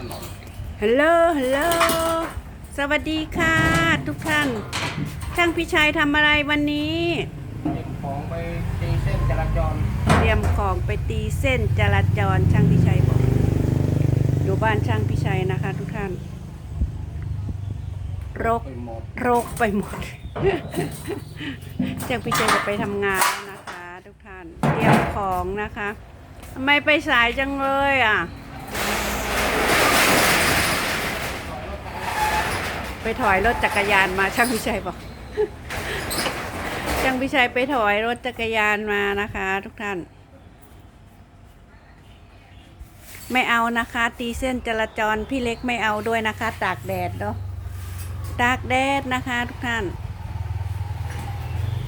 ถนนฮัลโหลฮัลโหลสวัสดีค่ะ ทุกท่าน ช่างพิชัยทำอะไรวันนี้ เก็บของไปตีเส้นจราจรเตรียมของไปตีเส้นจราจรช่างพิชัยบอกอยู่บ้านช่างพิชัยนะคะ ทุกท่านรกไปหมดโรคไปหมด ช่างพิชัยจะไปทำงานแล้วนะคะ ทุกท่านเตรียมของนะคะทำไมไปสายจังเลยอะ ไปถอยรถจักรยานมาช่างพิชัยบอก ช่างพิชัยไปถอยรถจักรยานมานะคะ ทุกท่าน ไม่เอานะคะ ตีเส้นจราจรพี่เล็กไม่เอาด้วยนะคะ ตากแดดเนาะตากแดดนะคะ ทุกท่าน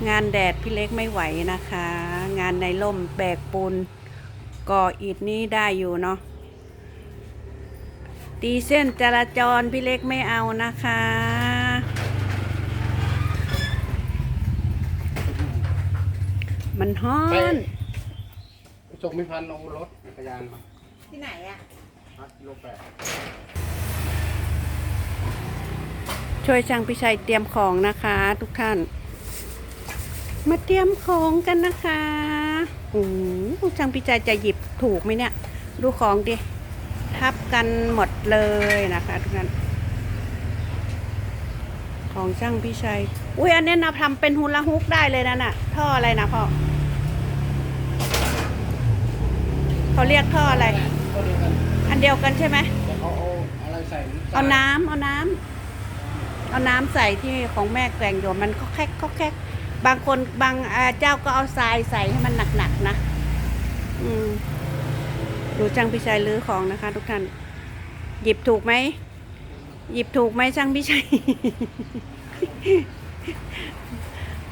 งานแดดพี่เล็กไม่ไหวนะคะ งานในร่มแบกปูนก่ออิฐนี้ได้อยู่เนาะ ตีเส้นจราจรพี่เล็กไม่เอานะคะ มันฮ้อนส่งมิพันธ์เอารถจักรยานมาที่ไหนอะพักกิโลแปดช่วยช่างพิชัยเตรียมของนะคะ ทุกท่าน มาเตรียมของกันนะคะโอ้โหช่างพิชัยจะหยิบถูกไหมเนี่ย ดูของดิ ทับกันหมดเลยนะคะทุกท่านของช่างพิชัย อุ้ยอันนี้นะทำเป็นฮูลาฮุกได้เลยนะน่ะ ท่ออะไรนะพ่อเขาเรียกท่ออะไรก็เดียวกันอันเดียวกันใช่ไหมแต่เขาเอาอะไรใส่เอาน้ำเอาน้ำเอาน้ำใส่ที่ของแม่แกว่งโยมมันก็แคกก็แคกบางคนบางอ่าเจ้าก็เอาทรายใส่ให้มันหนักๆนะอืม ดูช่างพิชัยลื้อของนะคะ ทุกท่าน หยิบถูกไหม หยิบถูกไหมช่างพิชัย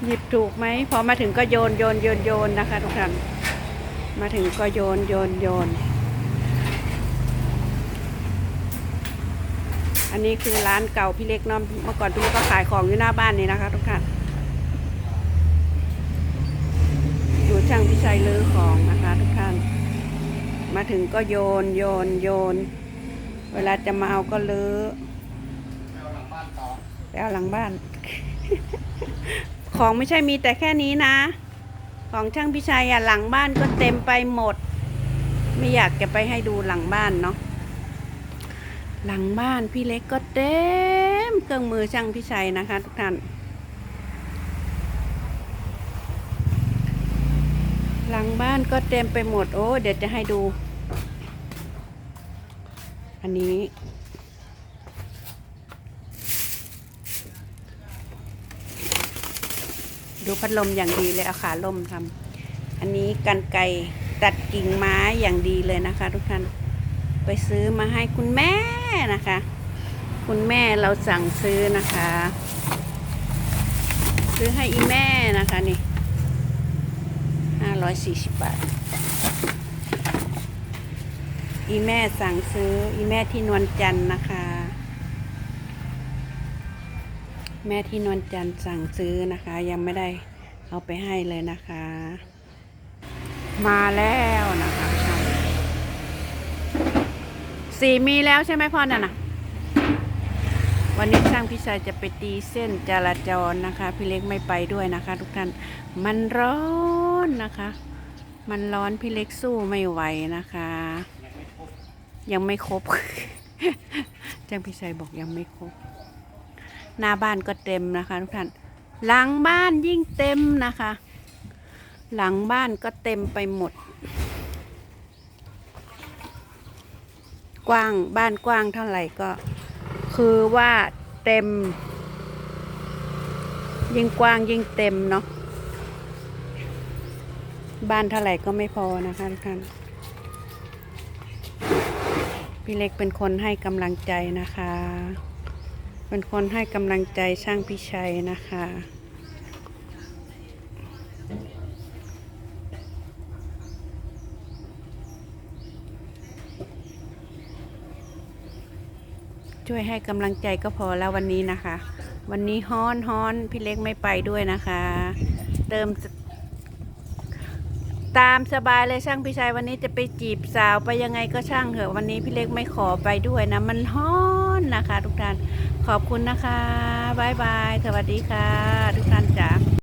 หยิบถูกไหม พอมาถึงก็โยนโยนโยนโยนนะคะ ทุกท่าน มาถึงก็โยนโยนโยน อันนี้คือร้านเก่าพี่เล็กเนาะเมื่อก่อนพี่เล็กก็ขายของอยู่หน้าบ้านนี่นะคะ ทุกท่านอยู่ช่างพิชัยลื้อของนะคะ ทุกท่าน มาถึงก็โยนโยนโยน เวลาจะมาเอาก็ลื้อเอาหลังบ้านอไปเอาหลังบ้าน ของไม่ใช่มีแต่แค่นี้นะ ของช่างพิชัยอะหลังบ้านก็เต็มไปหมด ไม่อยากจะไปให้ดูหลังบ้านเนาะหลังบ้านพี่เล็กก็เต็มเครื่องมือช่างพิชัยนะคะ ทุกท่าน ลังบ้านก็เต็มไปหมด โอ้ เดี๋ยวจะให้ดู อันนี้ ดูพัดลมอย่างดีเลยเอาขาล่มทำอันนี้กันไกรตัดกิ่งไม้อย่างดีเลยนะคะ ทุกท่าน ไปซื้อมาให้คุณแม่นะคะ คุณแม่เราสั่งซื้อนะคะ ซื้อให้อีแม่นะคะนี่ ห้าร้อยสี่สิบบาท อีแม่สั่งซื้ออีแม่ที่นวลจันทร์นะคะ แม่ที่นวลจันทร์สั่งซื้อนะคะ ยังไม่ได้เอาไปให้เลยนะคะ มาแล้วนะคะสีมีแล้วใช่ไหมพ่อน่ะนะ วันนี้ช่างพิชัยจะไปตีเส้นจราจรนะคะ พี่เล็กไม่ไปด้วยนะคะ ทุกท่านมันร้อนนะคะ มันร้อนพี่เล็กสู้ไม่ไหวนะคะ ยังไม่ครบช่างพิชัยบอกยังไม่ครบ หน้าบ้านก็เต็มนะคะ ทุกท่านหลังบ้านยิ่งเต็มนะคะ หลังบ้านก็เต็มไปหมด กว้างบ้านกว้างเท่าไหร่ก็ คือว่าเต็ม ยิ่งกว้างยิ่งเต็มเนาะบ้านเท่าไหร่ก็ไม่พอนะคะทุกท่านพี่เล็กเป็นคนให้กำลังใจนะคะ เป็นคนให้กำลังใจช่างพิชัยนะคะ ช่วยให้กำลังใจก็พอแล้ววันนี้นะคะ วันนี้ฮ้อนฮ้อนพี่เล็กไม่ไปด้วยนะคะ เติม ตามสบายเลยช่างพี่ชายวันนี้จะไปจีบสาวไปยังไงก็ช่างเถอะวันนี้พี่เล็กไม่ขอไปด้วยนะ มันฮ้อนนะคะ ทุกท่านขอบคุณนะคะบายบายสวัสดีค่ะ ทุกท่านจ๋า